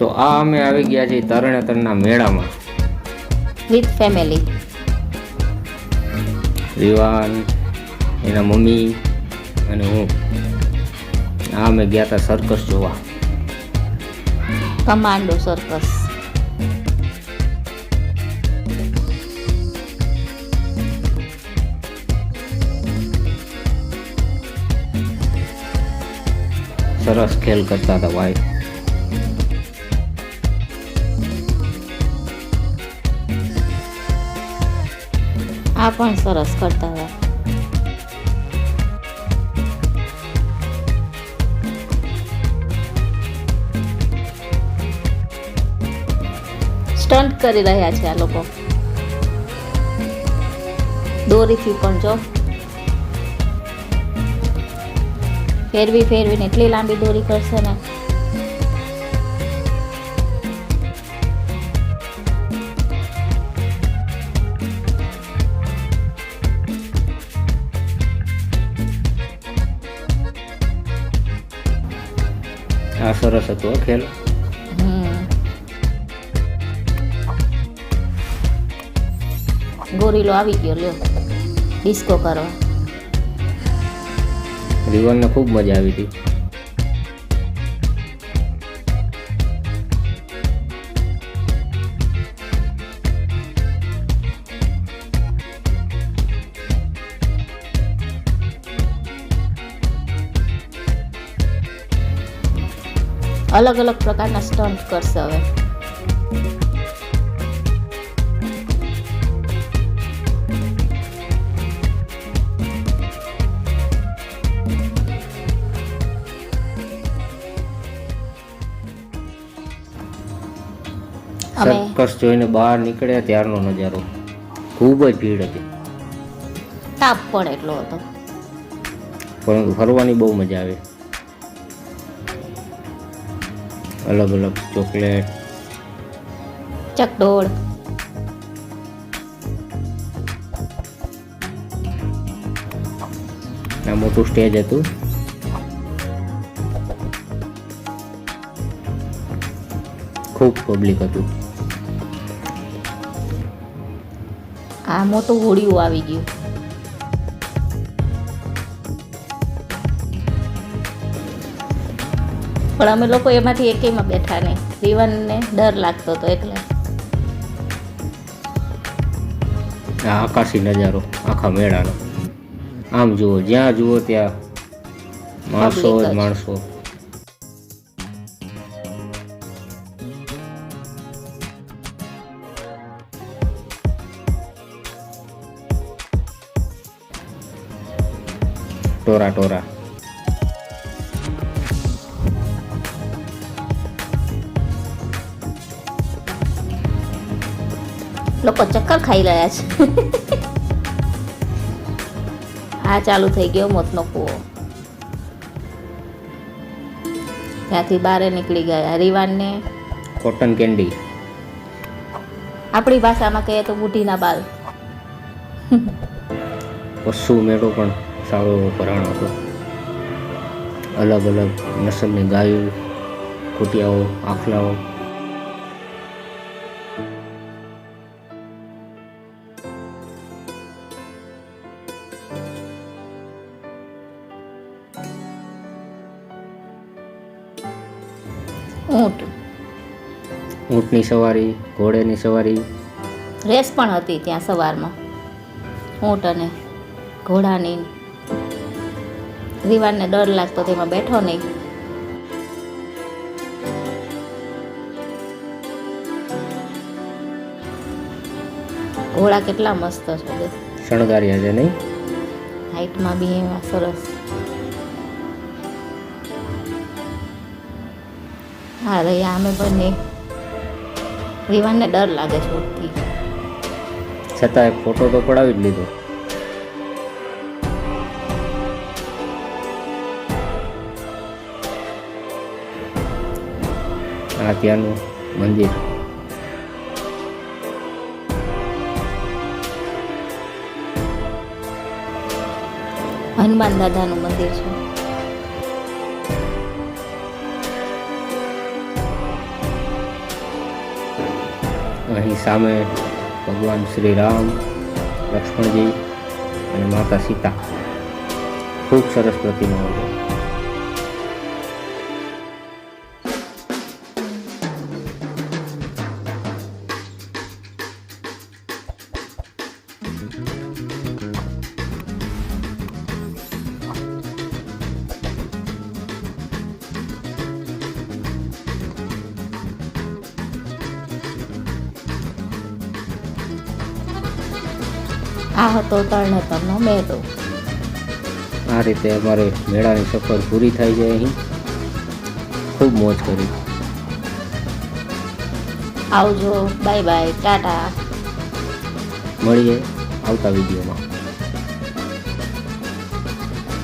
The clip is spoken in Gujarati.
તો આ અમે આવી ગયા છીએ તરણેતરના મેળામાં. વિથ ફેમિલી વિવાન એના મમ્મી અને હું. આ અમે ગયા હતા સર્કસ જોવા. કમાન્ડો સર્કસ સરસ ખેલ કરતા હતા ભાઈ. આ પણ સરસ કરતા હતા. સ્ટન્ટ કરી રહ્યા છે આ લોકો. દોરીથી પણ જો. ફેરવી ફેરવીને એટલી લાંબી દોરી કરશે ને. આ સરસ હતો ખેલ. ગોરીલો આવી ગયો લ્યો. ડિસ્કો કરવા. વિવાનને ખૂબ મજા આવી હતી. અલગ અલગ પ્રકારના સ્ટન્ટ કરશે હવે. સર્કસ જોઈને બહાર નીકળ્યા ત્યારનો નજારો. ખૂબ જ ભીડ હતી. તાપ પણ એટલો હતો. પણ ફરવાની બહુ મજા આવે. અલગ અલગ ચોકલેટ. ચકડોળ. આ મોટું સ્ટેજ હતું. ખૂબ પબ્લિક હતું. આ મોટું હોળીઓ આવી ગયું. પણ અમે લોકો એમાંથી એકેયમાં બેઠા નહીં. રીવનને ડર લાગતો હતો એટલે. આ આકાશી નજારો આખા મેળાનો. આમ જુઓ જ્યાં જુઓ ત્યાં માણસો જ જ. માણસો. ટોરા ટોરા. લોકો ચક્કર ખાઈ રહ્યા છે. આ ચાલુ થઈ ગયો મોતનો કૂવો. ત્યાંથી બારે નીકળી ગયા રીવાનને કોટન કેન્ડી. આપણી ભાષામાં કહીએ તો બુઢીના બાલ. પશુ મેળો પણ સારો એવો ભરાણો હતો. અલગ અલગ નસલની ગાયો કુટિયાઓ આખલાઓ ઊંટ. ઊંટની સવારી ઘોડેની સવારી. રેસ પણ હતી ત્યાં સવારમાં. ઊંટ અને ઘોડાની. રીવાનને ડર લાગતો તેમાં બેઠો નહીં. ઘોડા કેટલા મસ્ત છે. શણગાર્યા છે નહીં? હાઈટમાં બી એવા સરસ. હા રહ્યા અમે બંને રીવાનને ડર લાગે છે ઉઠતી છતાં એક ફોટો તો પડાવી જ લીધો. આ ત્યાંનું મંદિર. હનુમાન દાદાનું મંદિર છે. અહીં સામે ભગવાન શ્રી રામ લક્ષ્મણજી અને માતા સીતા. ખૂબ સરસ પ્રતિમાઓ આ હતો તરણેતરનો મેળો આ રીતે અમારે મેળાની સફર પૂરી થઈ જાય અહીં. ખૂબ મોજ કરી. આવજો બાય બાય ટાટા. મળીએ આવતા વિડીયોમાં.